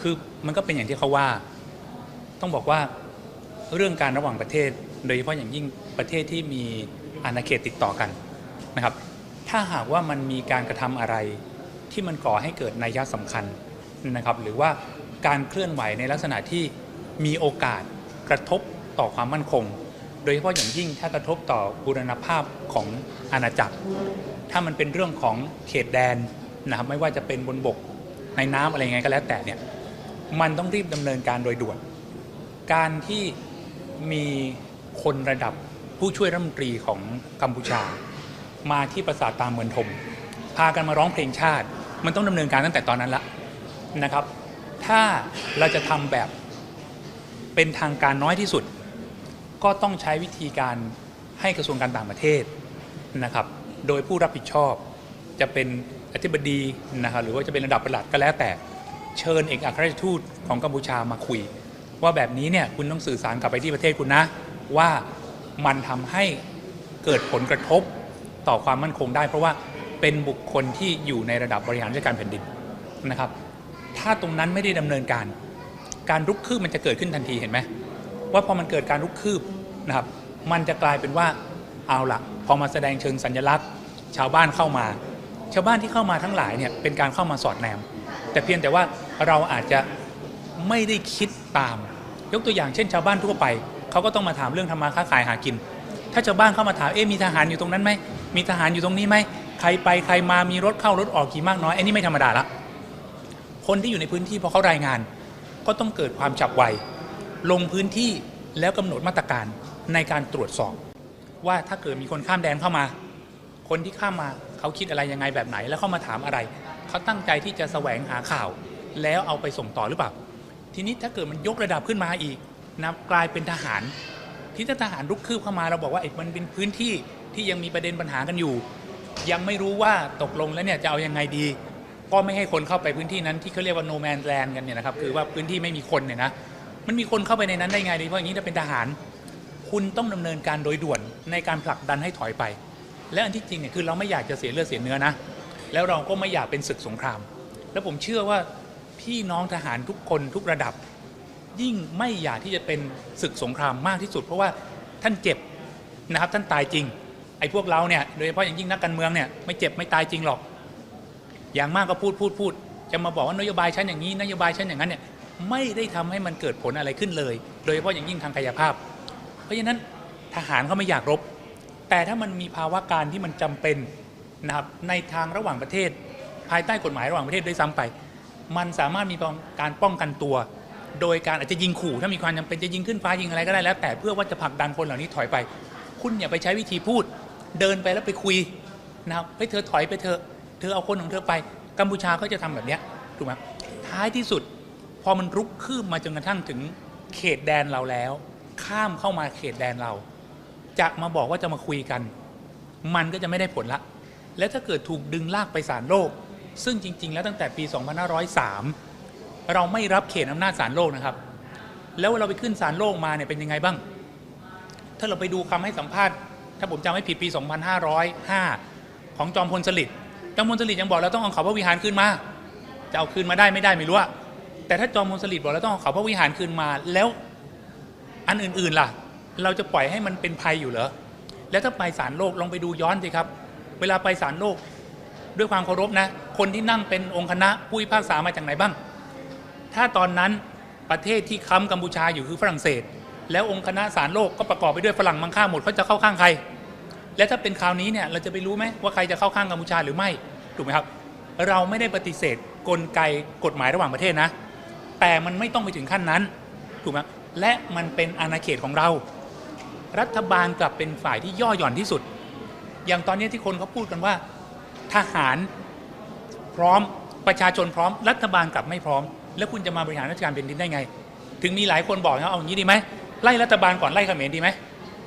คือมันก็เป็นอย่างที่เขาว่า ต้องบอกว่าเรื่องการระหว่างประเทศ โดยเฉพาะอย่างยิ่งประเทศที่มีอาณาเขตติดต่อกันนะครับ ถ้าหากว่ามันมีการกระทำอะไรที่มันก่อให้เกิดนัยยะสำคัญนะครับ หรือว่าการเคลื่อนไหวในลักษณะที่มีโอกาสกระทบต่อความมั่นคง โดยเฉพาะอย่างยิ่งถ้ากระทบต่อบูรณภาพของอาณาจักร ถ้ามันเป็นเรื่องของเขตแดนนะครับไม่ว่าจะเป็นบนบกในน้ำอะไรไงก็แล้วแต่เนี่ย มันต้องรีบดำเนินการโดยด่วน การที่มีคนระดับผู้ช่วยรัฐมนตรีของกัมพูชา มาที่ปราสาทตามเมืองทม พากันมาร้องเพลงชาติ มันต้องดำเนินการตั้งแต่ตอนนั้นละนะครับ ถ้าเราจะทำแบบเป็นทางการน้อยที่สุด ก็ต้องใช้วิธีการให้กระทรวงการต่างประเทศนะครับ โดยผู้รับผิดชอบจะเป็นอธิบดีนะครับหรือว่าจะเป็นระดับประหลัดก็แล้วแต่ เชิญเอกอัครราชทูตของกัมพูชามาคุย ว่าแบบนี้เนี่ยคุณต้องสื่อสารกลับไปที่ประเทศคุณนะ ว่ามันทำให้เกิดผลกระทบต่อความมั่นคงได้ เพราะว่าเป็นบุคคลที่อยู่ในระดับบริหารราชการแผ่นดินนะครับ ถ้าตรงนั้นไม่ได้ดำเนินการ การรุกคืบมันจะเกิดขึ้นทันทีเห็นไหมว่าพอมันเกิดการลุกคืบนะครับ มันจะกลายเป็นว่าเอาละพอมาแสดงเชิงสัญลักษณ์ ชาวบ้านเข้ามา ชาวบ้านที่เข้ามาทั้งหลายเนี่ยเป็นการเข้ามาสอดแนม แต่เพียงแต่ว่าเราอาจจะไม่ได้คิดตาม ยกตัวอย่างเช่น ชาวบ้านทั่วไปเขาก็ต้องมาถามเรื่องทำมาค้าขายหากิน ถ้าชาวบ้านเข้ามาถามเอ๊ะมีทหารอยู่ตรงนั้นไหมมีทหารอยู่ตรงนี้ไหมใครไปใครมามีรถเข้ารถออกกี่มากน้อยไอ้นี่ไม่ธรรมดาละคนที่อยู่ในพื้นที่พอเขารายงาน ก็ต้องเกิดความฉับไวลงพื้นที่แล้วกำหนดมาตรการในการตรวจสอบ ว่าถ้าเกิดมีคนข้ามแดนเข้ามา คนที่ข้ามมาเขาคิดอะไรยังไงแบบไหน แล้วเข้ามาถามอะไร เขาตั้งใจที่จะแสวงหาข่าว แล้วเอาไปส่งต่อหรือเปล่า ทีนี้ถ้าเกิดมันยกระดับขึ้นมาอีกนะกลายเป็นทหาร ที่ถ้าทหารรุกคืบเข้ามาเราบอกว่าอมันเป็นพื้นที่ที่ยังมีประเด็นปัญหากันอยู่ ยังไม่รู้ว่าตกลงแล้วเนี่ยจะเอายังไงดี ก็ไม่ให้คนเข้าไปพื้นที่นั้นที่เขาเรียกว่า no man land กันเนี่ยนะครับคือว่าพื้นที่ไม่มีคนเนี่ยนะมันมีคนเข้าไปในนั้นได้ไงโดยเฉพาะอย่างนี้ถ้าเป็นทหาร คุณต้องดำเนินการโดยด่วนในการผลักดันให้ถอยไป และอันที่จริงเนี่ยคือเราไม่อยากจะเสียเลือดเสียเนื้อนะ แล้วเราก็ไม่อยากเป็นศึกสงคราม แล้วผมเชื่อว่าพี่น้องทหารทุกคนทุกระดับ ยิ่งไม่อยากที่จะเป็นศึกสงครามมากที่สุด เพราะว่าท่านเจ็บนะครับท่านตายจริง ไอ้พวกเราเนี่ยโดยเฉพาะอย่างยิ่งนักการเมืองเนี่ยไม่เจ็บไม่ตายจริงหรอก อย่างมากก็พูดพูดพูดจะมาบอกว่านโยบายฉันอย่างนี้นโยบายฉันอย่างนั้นเนี่ยไม่ได้ทำให้มันเกิดผลอะไรขึ้นเลย โดยเฉพาะอย่างยิ่งทางกายภาพ เพราะฉะนั้นทหารเขาไม่อยากรบ แต่ถ้ามันมีภาวะการที่มันจำเป็น นะครับในทางระหว่างประเทศ ภายใต้กฎหมายระหว่างประเทศด้วยซ้ำไป มันสามารถมีการป้องกันตัว โดยการอาจจะยิงขู่ถ้ามีความจำเป็นจะยิงขึ้นฟ้ายิงอะไรก็ได้แล้ว แต่เพื่อว่าจะผลักดันคนเหล่านี้ถอยไป คุณอย่าไปใช้วิธีพูด เดินไปแล้วไปคุยนะครับไปเธอถอยไปเธอเธอเอาคนของเธอไปกัมพูชาก็จะทำแบบนี้ถูกไหมท้ายที่สุด พอมันรุกคืบมาจนกระทั่งถึงเขตแดนเราแล้ว ข้ามเข้ามาเขตแดนเรา จะมาบอกว่าจะมาคุยกัน มันก็จะไม่ได้ผลละ และถ้าเกิดถูกดึงลากไปศาลโลก ซึ่งจริง ๆ แล้วตั้งแต่ปี 2503 เราไม่รับเขตอำนาจศาลโลกนะครับ แล้วเราไปขึ้นศาลโลกมาเนี่ยเป็นยังไงบ้าง ถ้าเราไปดูคำให้สัมภาษณ์ ถ้าผมจำไม่ผิดปี 2505 ของจอมพลสฤษดิ์จอมพลสฤษดิ์ยังบอกเราต้องเอาเขาพระวิหารคืนมา จะเอาคืนมาได้ไม่ได้ไม่รู้อะแต่ถ้าจอมพลสฤษดิ์บอกเราต้องเอาเขาพระวิหารคืนมาแล้วอันอื่นๆล่ะ เราจะปล่อยให้มันเป็นภัยอยู่เหรอแล้วถ้าไปศาลโลกลองไปดูย้อนสิครับ เวลาไปศาลโลกด้วยความเคารพนะ คนที่นั่งเป็นองค์คณะผู้พิพากษามาจากไหนบ้าง ถ้าตอนนั้นประเทศที่ค้ำกัมพูชาอยู่คือฝรั่งเศส แล้วองค์คณะศาลโลกก็ประกอบไปด้วยฝรั่งมังค่าหมดเขาจะเข้าข้างใคร และถ้าเป็นคราวนี้เนี่ยเราจะไปรู้ไหมว่าใครจะเข้าข้างกัมพูชาหรือไม่ถูกไหมครับ เราไม่ได้ปฏิเสธกลไกกฎหมายระหว่างประเทศนะ แต่มันไม่ต้องไปถึงขั้นนั้นถูกไหมและมันเป็นอาณาเขตของเรา รัฐบาลกลับเป็นฝ่ายที่ย่อหย่อนที่สุด อย่างตอนนี้ที่คนเขาพูดกันว่า ทหารพร้อมประชาชนพร้อม รัฐบาลกลับไม่พร้อม แล้วคุณจะมาบริหารราชการแผ่นดินได้ไง ถึงมีหลายคนบอกนะเอาอย่างนี้ดีไหมไล่รัฐบาลก่อนไล่เขมรดีไหม